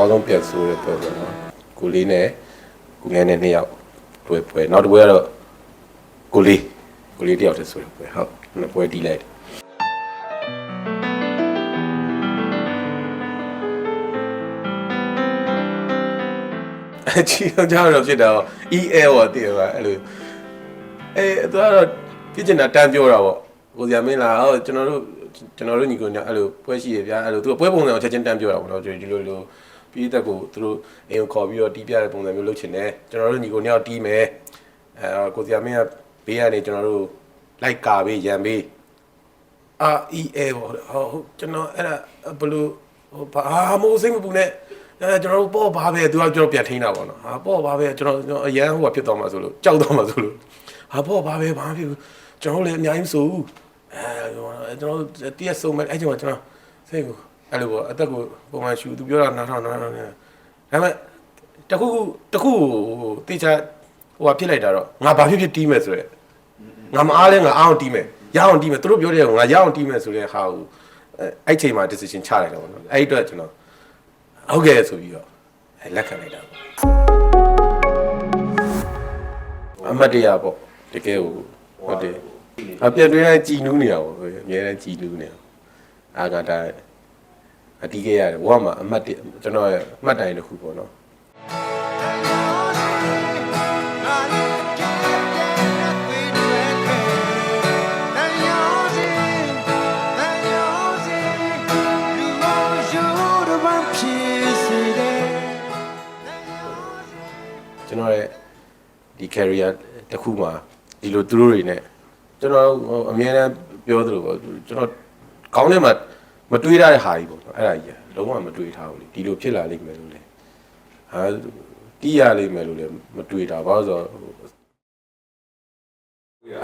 ကောင်းဆုံးပြတ်ဆိုးတဲ့ပွဲပေါ့နော်ကိုလေးနဲ့ကိုငယ်နဲ့နှစ်ယောက်တွေ့ပွဲနောက်တစ်ပွဲကတော့ကိုလေးကိုလေးတယောက်တည်းဆိုတဲ့ပွဲဟုတ်နှစ်ပွဲတီးလိုက်တယ်အချီတော့ကြောက်တော့ဖြစ်တော့ EL ပေါ့တည်ပါအဲ့လိုအဲသူကတော့ဖြစ်ချင်တာတန်းပြောတာပေါ့ကိုစရာမင်းလားဟောကျွန်တော်တို့ကျွန်တော်တို့ညီကိုညအဲ့လိုပွဲရှိရဗျာအဲ့လိုသူကပွဲပုံစံကိုချက်ချင်းတန်းပြောတာပေါ့နော်ဒီလိုလို ပြီးသက်ကိုသူတို့အိမ်ကိုခေါ်ပြီးတော့တီးပြတဲ့ပုံစံမျိုးလုပ်ချင်တယ်ကျွန်တော်တို့ညီကိုညောက်တီးမယ်အဲကိုစရာမင်းကဘေးကနေကျွန်တော်တို့လိုက်ကာပေးရန်ပေးအာ EA ပေါ့ဟုတ်ကျွန်တော်အဲ့ဒါဘလို့ဟိုဘာမိုးစိတ်မပူနဲ့အဲကျွန်တော်တို့ပေါ့ဘာပဲသူကကျွန်တော်ပြန်ထိန်းတာပေါ့နော်ဟာပေါ့ဘာပဲကျွန်တော်ကျွန်တော်အရန်ဟိုကဖြစ်သွားမှာဆိုလို့ကြောက်သွားမှာဆိုလို့ဟာပေါ့ဘာပဲဘာဖြစ်ဘူးကျွန်တော်လည်းအများကြီးမဆိုဘူးအဲကျွန်တော်တရက်ဆုံးမဲ့အဲ့ကျွန်တော်ကျွန်တော်စိတ်ကို အဲ့လိုပေါ့အသက်ကိုပုံမှန်ရှူသူပြောတာနားထောင်နားထောင်နေဒါပေမဲ့တခုခုတခုဟိုတေချာဟိုကဖြစ်လိုက်တာတော့ငါဘာဖြစ်ဖြစ်တီးမယ်ဆိုရဲငါမအားလဲငါအားအောင်တီးမယ်ရအောင်တီးမယ်သူတို့ပြောတယ်ငါရအောင်တီးမယ်ဆိုတဲ့ဟာကိုအဲအဲ့ချိန်မှာ decision ချလိုက်တာပေါ့နော်အဲ့ဒီအတွက်ကျွန်တော်ဟုတ်ကဲ့ဆိုပြီးတော့အဲလက်ခံလိုက်တာပေါ့အမတ်တရားပေါ့တကယ်ကိုဟုတ်တယ်အပြည့်တွင်းတိုင်းကြည်နူးနေတာပေါ့အများနဲ့ကြည်နူးနေတာအာကတာ အတီးခဲ့ရတယ်ဝါမှာအမတ်တကျွန်တော်ရဲ့အမှတ်တိုင်တစ်ခုပေါ့နော်ကျွန်တော်ရဲ့ဒီ career တစ်ခုမှာဒီလိုသူတို့တွေနဲ့ကျွန်တော်ဟိုအမြဲတမ်းပြောသလိုပေါ့ကျွန်တော်ကောင်းထဲမှာ မတွေးရတဲ့ဟာကြီးပေါ့နော်အဲ့ဒါကြီးကလုံးဝမတွေးထားဘူးလေဒီလိုဖြစ်လာလိမ့်မယ်လို့လေဟာတီးရလိမ့်မယ်လို့လည်းမတွေးတာဘာလို့ဆိုတော့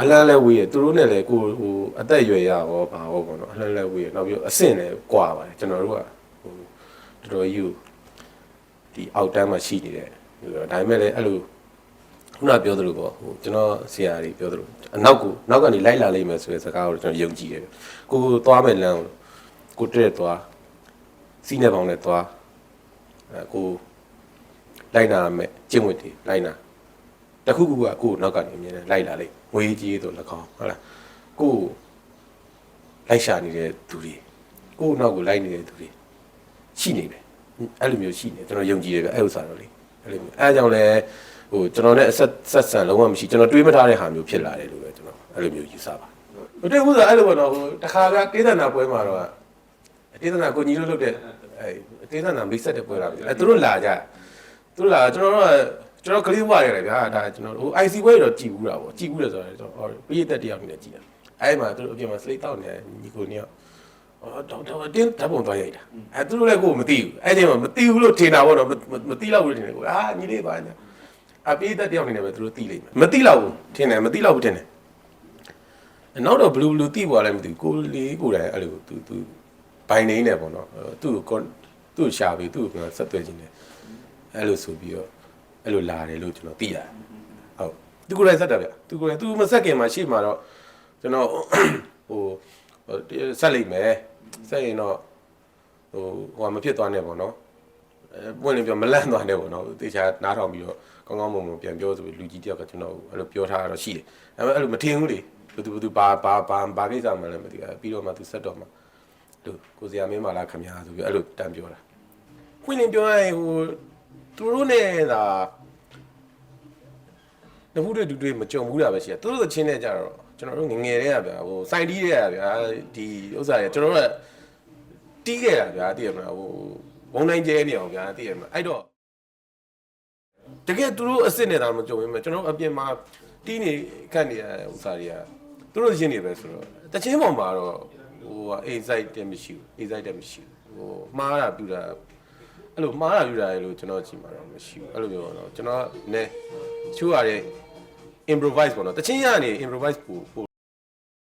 အလန်းလဲဝေးရသူတို့နဲ့လည်းကိုဟိုအသက်အရွယ်ရရောဘာရောပေါ့နော်အလန်းလဲဝေးရနောက်ပြီးအဆင့်လည်းကွာပါတယ်ကျွန်တော်တို့ကဟိုတော်တော်ကြီးကိုဒီအောက်တန်းမှာရှိနေတယ်ဒါပေမဲ့လည်းအဲ့လိုခုနပြောသလိုပေါ့ဟိုကျွန်တော်ဆရာကြီးပြောသလိုအနောက်ကိုနောက်ကနေလိုက်လာလိမ့်မယ်ဆိုတဲ့စကားကိုကျွန်တော်ယုံကြည်တယ်ကိုကိုသွားမယ်လမ်းကို ကိုတက်သွားစီးနေပေါင်းနဲ့သွားအဲကိုလိုက်နာမယ်ကျင့်ဝတ်တွေလိုက်နာတခုခုကကိုနောက်ကနေအမြင်နဲ့လိုက်လာလိမ့်ငွေကြီးဆို၎င်းဟုတ်လားကိုလိုက်ရှာနေတဲ့သူတွေကိုနောက်ကိုလိုက်နေတဲ့သူတွေရှိနေတယ်အဲ့လိုမျိုးရှိနေကျွန်တော်ယုံကြည်တယ်ဗျအဲ့ဥစ္စာတော့လေအဲ့လိုမျိုးအဲအကြောင်းလဲဟိုကျွန်တော်နဲ့အဆက်ဆက်ဆံလုံးဝမရှိကျွန်တော်တွေးမထားတဲ့ဟာမျိုးဖြစ်လာတယ်လို့ပဲကျွန်တော်အဲ့လိုမျိုးယူဆပါမတွေ့ဘူးဆိုအဲ့လိုပေါ့နော်ဟိုတခါကတေးသနာပွဲမှာတော့ တေးသနာကိုညီတို့လုပ်တဲ့အဲတေးသနာမိတ်ဆက်တဲ့ပွဲလာပြီအဲသူတို့လာကြသူတို့လာကျွန်တော်တို့ကျွန်တော်ကလေးဝရတယ်ဗျာဒါကျွန်တော်ဟို IC ပွဲတော့ကြည်ဘူးတာပေါ့ကြည်ဘူးလေဆိုတော့ကျွန်တော်ပြည့်သက်တယောက်နေနဲ့ကြည်တာအဲ့မှာသူတို့အပြင်မှာ slate တောက်နေညီကိုနေအော်တော့တော့တင်းဓာတ်ပုံသွားရိုက်တာအဲသူတို့လည်းကိုမသိဘူးအဲ့ဒီမှာမသိဘူးလို့ထင်တာပေါ့နော်မသိတော့ဘူးထင်တယ်ကိုအာညီလေးပါညာအပိသက်တယောက်အနေနဲ့ပဲသူတို့သိလိမ့်မယ်မသိတော့ဘူးထင်တယ်မသိတော့ဘူးထင်တယ်နောက်တော့ဘလူးဘလူးသိပေါ်လည်းမသိဘူးကိုလေးကိုယ်တိုင်အဲ့လိုသူသူ ဘိုင်နေနေပေါ့နော်သူ့ကိုသူ့ရှာပြီးသူ့ကိုဆက်သွယ်ခြင်းတယ်အဲ့လိုဆိုပြီးတော့အဲ့လိုလာတယ်လို့ကျွန်တော်သိရတယ်ဟုတ်သူကိုယ်တိုင်ဆက်တာဗျသူကိုယ်တိုင်သူမဆက်ခင်မှာရှေ့မှာတော့ကျွန်တော်ဟိုဆက်လိုက်မယ်ဆက်ရင်တော့ဟိုဟိုမဖြစ်သွားနဲ့ပေါ့နော်အဲပွင့်လင်းပြောမလန့်သွားနဲ့ပေါ့နော်တေချာနားထောင်ပြီးတော့ကောင်းကောင်းမွန်မွန်ပြန်ပြောဆိုပြီးလူကြီးတယောက်ကကျွန်တော်အဲ့လိုပြောထားတာတော့ရှိတယ်ဒါပေမဲ့အဲ့လိုမထင်ဘူးလေဘယ်သူဘယ်သူဘာဘာဘာဘာကိစ္စမှလည်းမသိဘူးပြီးတော့မှသူဆက်တော့မှ သူကိုစရာမင်းမလားခမညာဆိုပြီးအဲ့လိုတန်ပြောတာပွင့်လင်းပြောရရင်ဟိုသူတို့နဲ့သာတခုတွေ့တူတွေ့မကြုံဘူးတာပဲရှိတယ်သူတို့သချင်းနဲ့ကြတော့ကျွန်တော်တို့ငငယ်တည်းကဗျာဟိုစိုက်တီးတည်းကဗျာဒီဥစ္စာတွေကျွန်တော်တို့ကတီးခဲ့တာဗျာတည်ရမလားဟိုဘုံတိုင်းကျဲနေအောင်ဗျာသိရမလားအဲ့တော့တကယ်သူတို့အစ်စ်နေတာမကြုံဘူးမဲ့ကျွန်တော်အပြင်မှာတီးနေခတ်နေတဲ့ဥစားတွေကသူတို့ရင်းနေပဲဆိုတော့တချင်းပေါ်မှာတော့ ဟိုကအိဆိုင်တက်မရှိဘူးအိဆိုင်တက်မရှိဘူးဟိုမှားတာပြူတာအဲ့လိုမှားတာပြူတာလေလို့ကျွန်တော်ကြည့်မှာတော့မရှိဘူးအဲ့လိုမျိုးတော့ကျွန်တော်နည်းချိုးရတဲ့ improvise ပေါ့နော်တချင်းရနေ improvise ပို့ပို့